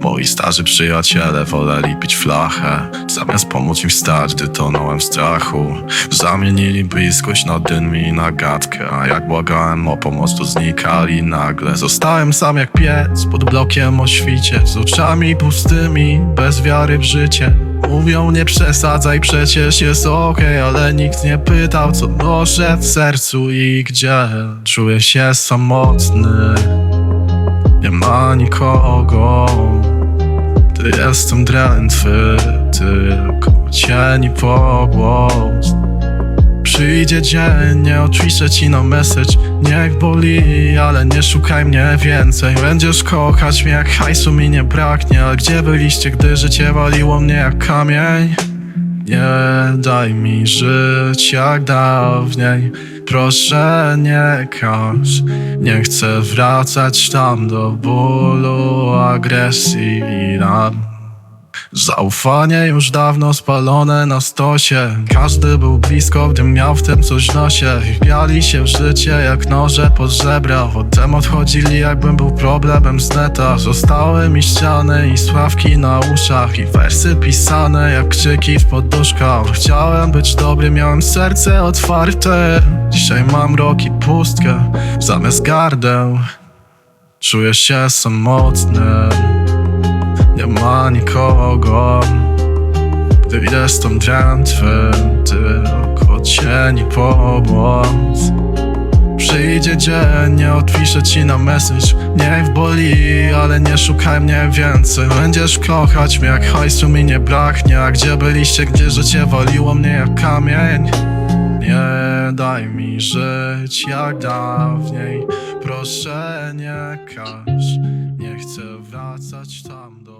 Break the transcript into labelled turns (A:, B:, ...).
A: Moi starzy przyjaciele woleli pić flachę Zamiast pomóc mi wstać, gdy tonąłem w strachu. Zamienili bliskość na dym i na gadkę A jak błagałem o pomoc, to znikali nagle. Zostałem sam jak piec pod blokiem o świcie Z oczami pustymi, bez wiary w życie. Mówią nie przesadzaj, przecież jest okej Ale nikt nie pytał, co noszę w sercu i gdzie. Czuję się samotny. Nie ma nikogo Gdy jestem drętwy Tylko cień i pogłos Przyjdzie dzień, nie odpiszę ci message Niech boli, ale nie szukaj mnie więcej. Będziesz kochać mnie jak hajsu mi nie braknie Ale gdzie byliście, gdy życie waliło mnie jak kamień? Nie daj mi żyć jak dawniej Proszę nie każ. Nie chcę wracać tam do bólu, agresji i ran Zaufanie już dawno spalone na stosie. Każdy był blisko, gdy miał w tym coś nosie. Wbiali się w życie jak noże pod żebra. Potem odchodzili jakbym był problemem z neta. Zostały mi ściany i sławki na uszach. I wersy pisane jak krzyki w poduszkach. Chciałem być dobry, miałem serce otwarte. Dzisiaj mam rok i pustkę zamiast gardeł. Czuję się samotny ma nikogo Gdy jestem drętwy Tylko cień i pobłąd Przyjdzie dzień, nie odpiszę ci na message Niech boli, ale nie szukaj mnie więcej. Będziesz kochać mnie jak hajsu mi nie braknie A gdzie byliście, gdzie życie waliło mnie jak kamień? Nie daj mi żyć jak dawniej Proszę nie każ Nie chcę wracać tam do